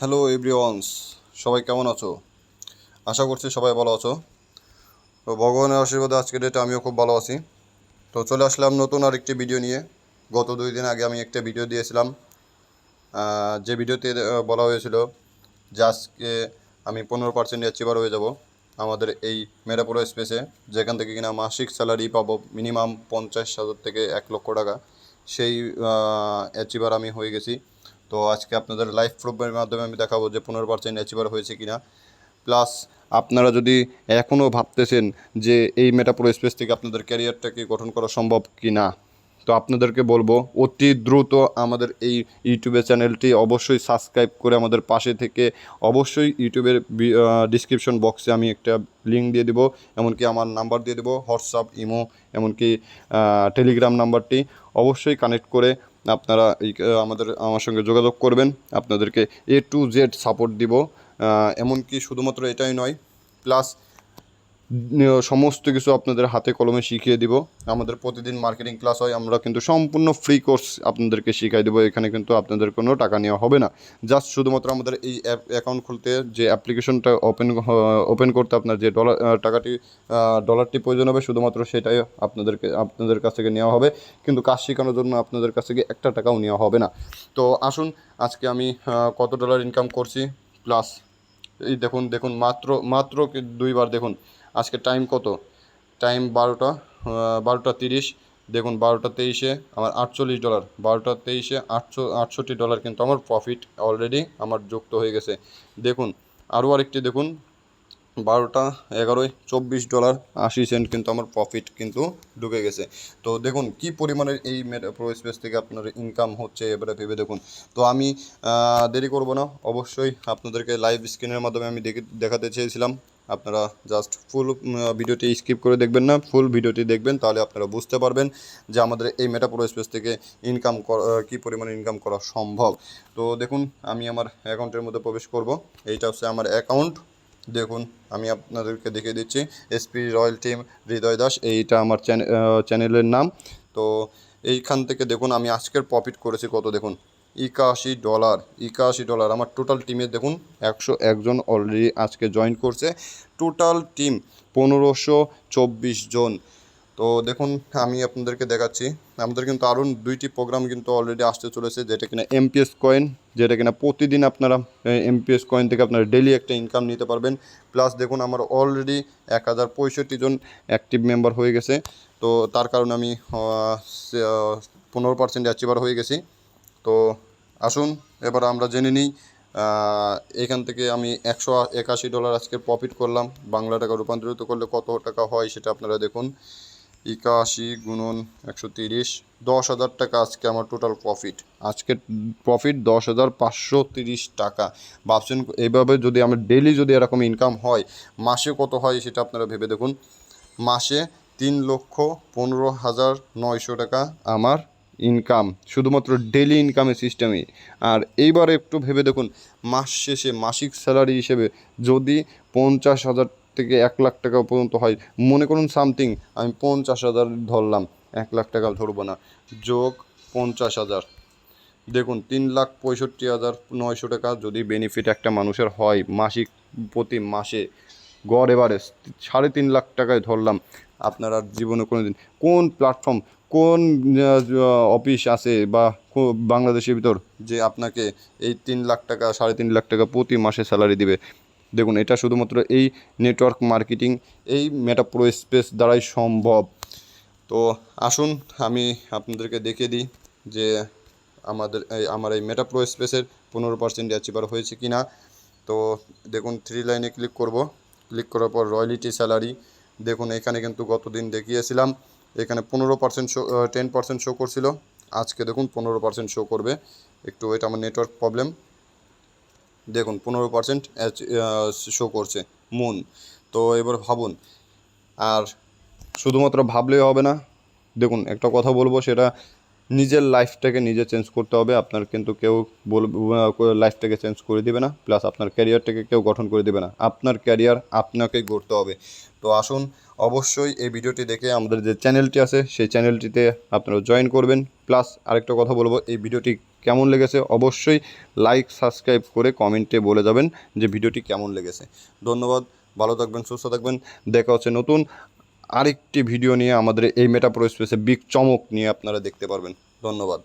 Hello everyone's সবাই কেমন আছো? আশা করছি সবাই ভালো আছো। তো ভগবানের আশীর্বাদে আজকের ডেটে আমিও খুব ভালো আছি। তো চলে আসলাম নতুন আর একটি ভিডিও নিয়ে। গত দুই দিন আগে আমি একটা ভিডিও দিয়েছিলাম। যে ভিডিওতে বলা হয়েছিল যে আজকে আমি পনেরো পার্সেন্ট অ্যাচিভার হয়ে যাব আমাদের এই মেরাপুর স্পেসে যেখান থেকে কিনা মাসিক স্যালারি পাবো মিনিমাম পঞ্চাশ হাজার থেকে এক লক্ষ টাকা। সেই অ্যাচিভার আমি হয়ে গেছি। তো আজকে আপনাদের লাইফ প্রুফের মাধ্যমে আমি দেখাবো যে পনেরো পার্সেন্ট অ্যাচিভার হয়েছে কিনা। প্লাস আপনারা যদি এখনও ভাবতেছেন যে এই মেটাপুর স্পেস থেকে আপনাদের ক্যারিয়ারটাকে গঠন করা সম্ভব কি না তো আপনাদেরকে বলব, অতি দ্রুত আমাদের এই ইউটিউবের চ্যানেলটি অবশ্যই সাবস্ক্রাইব করে আমাদের পাশে থেকে অবশ্যই ইউটিউবের ডিসক্রিপশন বক্সে আমি একটা লিঙ্ক দিয়ে দেবো, এমনকি আমার নাম্বার দিয়ে দেবো হোয়াটসঅ্যাপ ইমো এমনকি টেলিগ্রাম নাম্বারটি অবশ্যই কানেক্ট করে আপনারা আমাদের, আমার সঙ্গে যোগাযোগ করবেন। আপনাদেরকে এ টু জেড সাপোর্ট দিব। এমনকি শুধুমাত্র এটাই নয় প্লাস সমস্ত কিছু আপনাদের হাতে কলমে শিখিয়ে দিব। আমাদের প্রতিদিন মার্কেটিং ক্লাস হয়, আমরা কিন্তু সম্পূর্ণ ফ্রি কোর্স আপনাদেরকে শিখাই দেবো। এখানে কিন্তু আপনাদের কোনো টাকা নেওয়া হবে না। জাস্ট শুধুমাত্র আমাদের এই অ্যাপ অ্যাকাউন্ট খুলতে যে অ্যাপ্লিকেশনটা ওপেন ওপেন করতে আপনার যে ডলার টাকাটি ডলারটি প্রয়োজন হবে, শুধুমাত্র সেটাই আপনাদেরকে, আপনাদের কাছ থেকে নেওয়া হবে। কিন্তু কাজ শেখানোর জন্য আপনাদের কাছ থেকে একটা টাকাও নেওয়া হবে না। তো আসুন, আজকে আমি কত ডলার ইনকাম করছি? প্লাস এই দেখুন দেখুন, মাত্র মাত্র দুইবার দেখুন। আজকে টাইম কত? টাইম বারোটা বারোটা তিরিশ। দেখুন, বারোটা তেইশে আমার আটচল্লিশ ডলার বারোটা তেইশে আটশো আটষট্টি ডলার কিন্তু আমার প্রফিট অলরেডি আমার যুক্ত হয়ে গেছে। দেখুন, আরও আরেকটি দেখুন। বারোটা এগারোয় চব্বিশ ডলার আশি সেন্ট কিন্তু আমার প্রফিট কিন্তু ঢুকে গেছে। তো দেখুন, কি পরিমাণের এই প্রো স্পেস থেকে আপনার ইনকাম হচ্ছে এবারে ভেবে দেখুন। তো আমি দেরি করব না। অবশ্যই আপনাদেরকে লাইভ স্ক্রিনের মাধ্যমে আমি দেখে, দেখাতে চেয়েছিলাম। আপনারা জাস্ট ফুল ভিডিওটি স্কিপ করে দেখবেন না ফুল ভিডিওটি দেখবেন, তাহলে আপনারা বুঝতে পারবেন যে আমাদের এই মেটাপ্রো স্পেস থেকে ইনকাম কী পরিমাণে ইনকাম করা সম্ভব। তো দেখুন, আমি আমার অ্যাকাউন্টের মধ্যে প্রবেশ করব। এইটা হচ্ছে আমার অ্যাকাউন্ট দেখুন, আমি আপনাদেরকে দেখিয়ে দিচ্ছি। SP royal team Hriday Das, এইটা আমার চ্যানে- চ্যানেলের নাম। তো এইখান থেকে দেখুন, আমি আজকের প্রফিট করেছি কত, দেখুন। একাশি ডলার একাশি ডলার। আমার টোটাল টিমে দেখুন, একশো একজন অলরেডি আজকে জয়েন করছে। টোটাল টিম পনেরোশো চব্বিশ জন। তো দেখুন, আমি আপনাদেরকে দেখাচ্ছি। আমাদের কিন্তু আরও দুইটি প্রোগ্রাম কিন্তু অলরেডি আসতে চলেছে, যেটা কিনা এমপিএস কয়েন যেটা কিনা প্রতিদিন আপনারা এমপিএস কয়েন থেকে আপনারা ডেলি একটা ইনকাম নিতে পারবেন। প্লাস দেখুন, আমার অলরেডি এক হাজার পঁয়ষট্টি জন অ্যাক্টিভ মেম্বার হয়ে গেছে। তো তার কারণে আমি পনেরো পার্সেন্ট অ্যাচিভার হয়ে গেছি। তো আসুন, এবার আমরা জেনে নিই এখান থেকে আমি একশো একাশি ডলার আজকে প্রফিট করলাম। বাংলা টাকা রূপান্তরিত করলে কত টাকা হয় সেটা আপনারা দেখুন। একাশি গুণন একশো তিরিশ, দশ হাজার টাকা আজকে আমার টোটাল প্রফিট আজকে প্রফিট দশ হাজার পাঁচশো তিরিশ টাকা। ভাবছেন এইভাবে যদি আমার ডেলি যদি এরকম ইনকাম হয়, মাসে কত হয় সেটা আপনারা ভেবে দেখুন। মাসে তিন লক্ষ পনেরো হাজার নয়শো টাকা আমার ইনকাম শুধুমাত্র ডেলি ইনকামের সিস্টেমে আর এইবার একটু ভেবে দেখুন, মাস শেষে মাসিক স্যালারি হিসেবে যদি পঞ্চাশ হাজার থেকে এক লাখ টাকা পর্যন্ত হয়, মনে করুন সামথিং আমি পঞ্চাশ হাজার ধরলাম, এক লাখ টাকা ধরবো না, যোগ পঞ্চাশ হাজার। দেখুন, তিন লাখ পঁয়ষট্টি হাজার নয়শো টাকা যদি বেনিফিট একটা মানুষের হয়, মাসিক প্রতি মাসে, গড় এবারে সাড়ে তিন লাখ টাকায় ধরলাম, আপনার জীবনে কোনো দিন কোন প্ল্যাটফর্ম কোন অফিস আছে বা বাংলাদেশের ভিতর যে আপনাকে এই তিন লাখ টাকা, সাড়ে তিন লাখ টাকা প্রতি মাসে স্যালারি দিবে? দেখুন, এটা শুধুমাত্র এই নেটওয়ার্ক মার্কেটিং এই মেটাপ্রো স্পেস দ্বারাই সম্ভব। তো আসুন, আমি আপনাদেরকে দেখিয়ে দিই যে আমাদের এই, আমার এই মেটাপ্রো স্পেসের পনেরো পার্সেন্ট অ্যাচিভার হয়েছে কি না তো দেখুন থ্রি লাইনে ক্লিক করব। ক্লিক করার পর রয়্যালিটি স্যালারি দেখুন, এখানে কিন্তু গতদিন দেখিয়েছিলাম। এখানে পনেরো percent show ten percent show করছিল। আজকে দেখুন পনেরো পার্সেন্ট শো করবে। একটু এটা আমার নেটওয়ার্ক প্রবলেম দেখুন, পনেরো পার্সেন্ট শো করছে মুন তো এবার ভাবুন, আর শুধুমাত্র ভাবলেই হবে না। দেখুন, একটা কথা বলব, সেটা নিজের লাইফটাকে নিজে চেঞ্জ করতে হবে। আপনার কিন্তু কেউ বল লাইফটাকে চেঞ্জ করে দিবে না। প্লাস আপনার ক্যারিয়ারটাকে কেউ গঠন করে দেবে না। আপনার ক্যারিয়ার আপনাকেই গড়তে হবে। তো আসুন, অবশ্যই এই ভিডিওটি দেখে আমাদের যে চ্যানেলটি আছে, সেই চ্যানেলটিতে আপনারা জয়েন করবেন। প্লাস আরেকটা কথা বলব, এই ভিডিওটি কেমন লেগেছে? অবশ্যই লাইক সাবস্ক্রাইব করে কমেন্টে বলে যাবেন যে ভিডিওটি কেমন লেগেছে। ধন্যবাদ, ভালো থাকবেন, সুস্থ থাকবেন। দেখা হচ্ছে নতুন আরেকটি ভিডিও নিয়ে আমাদের এই মেটাপ্রো স্পেসে বিগ চমক নিয়ে আপনারা দেখতে পারবেন। ধন্যবাদ।